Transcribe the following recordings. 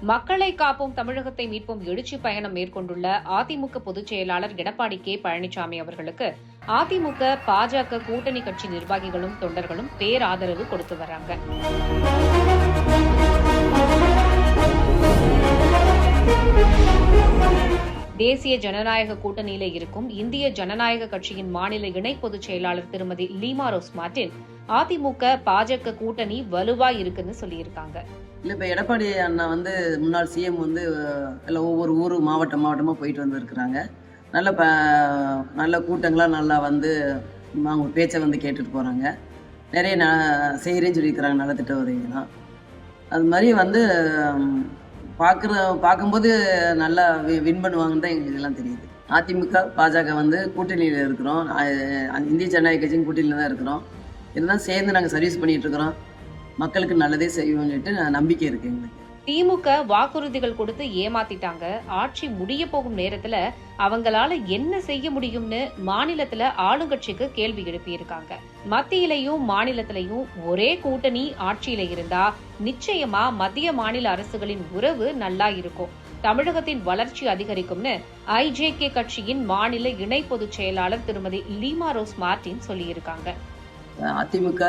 மக்களை காப்போம் தமிழகத்தை மீட்போம் எழுச்சி பயணம் மேற்கொண்டுள்ள அதிமுக பொதுச் செயலாளர் எடப்பாடி கே. பழனிசாமி அவர்களுக்கு அதிமுக பாஜக கூட்டணி கட்சி நிர்வாகிகளும் தொண்டர்களும் பேராதரவு கொடுத்து வராங்க. தேசிய ஜனநாயக கூட்டணியில இருக்கும் இந்திய ஜனநாயக கட்சியின் மாநில இணை பொதுச் செயலாளர் திருமதி Lima rose Martin AIADMK BJP கூட்டணி வலுவா இருக்குன்னு சொல்லியிருக்காங்க. இல்லை இப்போ எடப்பாடி அண்ணா வந்து முன்னாள் சிஎம் வந்து இல்லை எல்லாம் ஒவ்வொரு ஊர் மாவட்டம் மாவட்டமாக போயிட்டு வந்துருக்குறாங்க. நல்ல ப நல்ல கூட்டங்களாக நல்லா வந்து அவங்க பேச்சை வந்து கேட்டுட்டு போகிறாங்க நிறைய ந செய்கிறேன்னு சொல்லியிருக்கிறாங்க நலத்திட்ட உதவிகள்லாம். அது மாதிரி வந்து பார்க்குற பார்க்கும்போது நல்லா வி- வின் பண்ணுவாங்கன்னு தான் எங்களுக்கு எல்லாம் தெரியுது. அதிமுக பாஜக வந்து கூட்டணியில் இருக்கிறோம். இந்திய ஜனநாயக கட்சியும் கூட்டணியில் தான் இருக்கிறோம். இருந்தாலும் சேர்ந்து நாங்கள் சர்வீஸ் பண்ணிகிட்ருக்குறோம் இருக்கிறோம். மக்களுக்கு நல்லதே செய்வோம்னு சொல்லிட்டு நம்பிக்கை இருக்கு எங்களுக்கு. திமுக வாக்குறுதிகள் கொடுத்து ஏமாத்திட்டாங்க. ஆட்சி முடிய போகும் நேரத்துல அவங்களால என்ன செய்ய முடியும்னு மாநிலத்துல ஆளுங்கட்சிக்கு கேள்வி எழுப்பியிருக்காங்க. மத்தியிலையும் மாநிலத்திலையும் ஒரே கூட்டணி ஆட்சியில இருந்தா நிச்சயமா மத்திய மாநில அரசுகளின் உறவு நல்லா இருக்கும். தமிழகத்தின் வளர்ச்சி அதிகரிக்கும்னு ஐஜேகே கட்சியின் மாநில இணை பொதுச் செயலாளர் திருமதி லீமா ரோஸ் மார்டின் சொல்லியிருக்காங்க. அதிமுக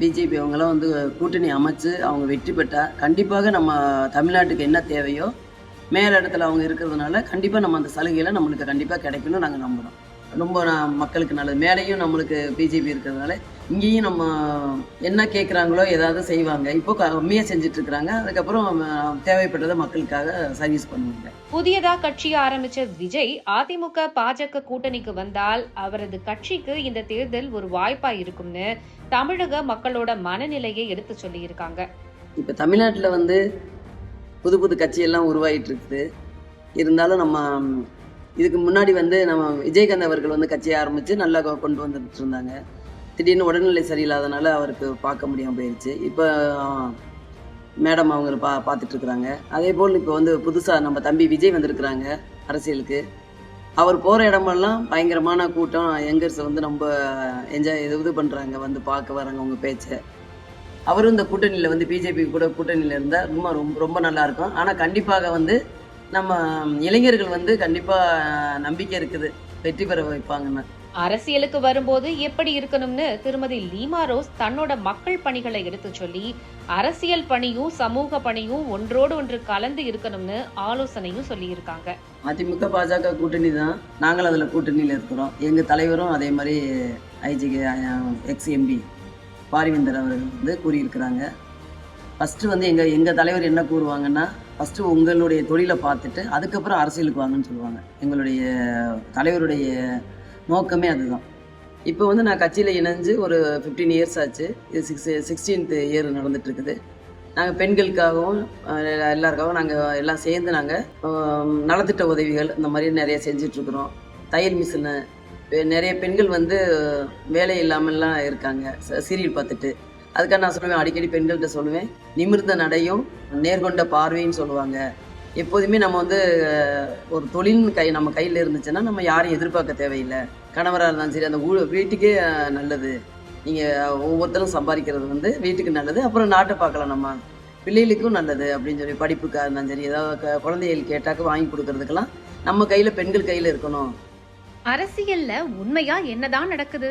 பிஜேபி அவங்களாம் வந்து கூட்டணி அமைச்சு அவங்க வெற்றி பெற்றால் கண்டிப்பாக நம்ம தமிழ்நாட்டுக்கு என்ன தேவையோ மேல் இடத்துல அவங்க இருக்கிறதுனால கண்டிப்பாக நம்ம அந்த சலுகையில் நம்மளுக்கு கண்டிப்பாக கிடைக்கும்னு நாங்கள் நம்புகிறோம் ரொம்ப மக்களுக்கு நல்லது. மேலேயும் நம்மளுக்கு பிஜேபி இருக்கிறதுனால இங்கேயும் நம்ம என்ன கேட்குறாங்களோ ஏதாவது செய்வாங்க. இப்போ கம்மியாக செஞ்சுட்டு இருக்கிறாங்க அதுக்கப்புறம் தேவைப்பட்டதை மக்களுக்காக சர்வீஸ் பண்ணுவாங்க. புதியதா கட்சி ஆரம்பிச்ச விஜய் அதிமுக பாஜக கூட்டணிக்கு வந்தால் அவரது கட்சிக்கு இந்த தேர்தல் ஒரு வாய்ப்பா இருக்கும்னு தமிழக மக்களோட மனநிலையை எடுத்து சொல்லியிருக்காங்க. இப்போ தமிழ்நாட்டில் வந்து புது புது கட்சியெல்லாம் உருவாகிட்டு இருக்குது இருந்தாலும் நம்ம இதுக்கு முன்னாடி வந்து நம்ம விஜயகாந்த் அவர்கள் வந்து கட்சியை ஆரம்பித்து நல்லா கொண்டு வந்துட்டு இருந்தாங்க. திடீர்னு உடல்நிலை சரியில்லாதனால அவருக்கு பார்க்க முடியாமல் போயிடுச்சு இப்போ மேடம் அவங்க பா பார்த்துட்டு இருக்கிறாங்க. அதே போல் இப்போ வந்து புதுசாக நம்ம தம்பி விஜய் வந்திருக்கிறாங்க அரசியலுக்கு. அவர் போகிற இடமெல்லாம் பயங்கரமான கூட்டம். எங்கர்ஸ் வந்து ரொம்ப என்ஜாய் இது இது பண்ணுறாங்க வந்து பார்க்க வராங்க அவங்க பேச்சை. அவரும் இந்த கூட்டணியில் வந்து பிஜேபி கூட கூட்டணியில் இருந்தால் ரொம்ப ரொம்ப ரொம்ப நல்லா இருக்கும். ஆனால் கண்டிப்பாக வந்து நம்ம இளைஞர்கள் வந்து கண்டிப்பாக நம்பிக்கை இருக்குது. வெற்றி பெற வைப்பாங்கன்னு. அரசியலுக்கு வரும்போது எப்படி இருக்கணும்னு திருமதி லீமா ரோஸ் தன்னோட மக்கள் பணிகளை எடுத்து சொல்லி அரசியல் பணியும் சமூக பணியும் ஒன்றோடு ஒன்று கலந்து இருக்கணும்னு ஆலோசனையும் சொல்லியிருக்காங்க. அதிமுக பாஜக கூட்டணி தான். நாங்களும் அதில் கூட்டணியில் இருக்கிறோம். எங்கள் தலைவரும் அதே மாதிரி ஐஜிகே எக்ஸ் எம்பி பாரிவேந்தர் அவர்கள் வந்து கூறியிருக்கிறாங்க. ஃபஸ்ட்டு வந்து எங்கள் எங்கள் தலைவர் என்ன கூறுவாங்கன்னா ஃபஸ்ட்டு உங்களுடைய தொழிலை பார்த்துட்டு அதுக்கப்புறம் அரசியலுக்கு வாங்கன்னு சொல்லுவாங்க. எங்களுடைய தலைவருடைய நோக்கமே அதுதான். இப்போ வந்து நான் கட்சியில் இணைஞ்சு ஒரு ஃபிஃப்டீன் இயர்ஸ் ஆச்சு. இது சிக்ஸ் சிக்ஸ்டீன்த் இயர் நடந்துகிட்ருக்குது நாங்கள் பெண்களுக்காகவும் எல்லாருக்காகவும் நாங்கள் எல்லாம் சேர்ந்து நாங்கள் நலத்திட்ட உதவிகள் இந்த மாதிரி நிறைய செஞ்சிட்ருக்குறோம் தையல் மிஷினு நிறைய பெண்கள் வந்து வேலை இல்லாமல்லாம் இருக்காங்க. ச- சீரியல் பார்த்துட்டு. அதுக்காக நான் சொல்லுவேன் அடிக்கடி பெண்கள்கிட்ட சொல்லுவேன் நிமிர்ந்த நடையும் நேர்கொண்ட பார்வைன்னு சொல்லுவாங்க. எப்போதுமே நம்ம வந்து ஒரு தொழில் கை நம்ம கையில் இருந்துச்சுன்னா நம்ம யாரையும் எதிர்பார்க்க தேவையில்லை. கணவராக இருந்தாலும் சரி அந்த ஊ வீட்டுக்கே நல்லது. நீங்கள் ஒவ்வொருத்தரும் சம்பாதிக்கிறது வந்து வீட்டுக்கு நல்லது அப்புறம் நாட்டை பார்க்கலாம் நம்ம. பிள்ளைகளுக்கும் நல்லது அப்படின்னு சொல்லி படிப்புக்காக இருந்தாலும் சரி ஏதாவது குழந்தைகள் கேட்டாக்க வாங்கி கொடுக்கறதுக்கெல்லாம் நம்ம கையில் பெண்கள் கையில் இருக்கணும். அரசியல்ல உண்மையா என்னதான் நடக்குது?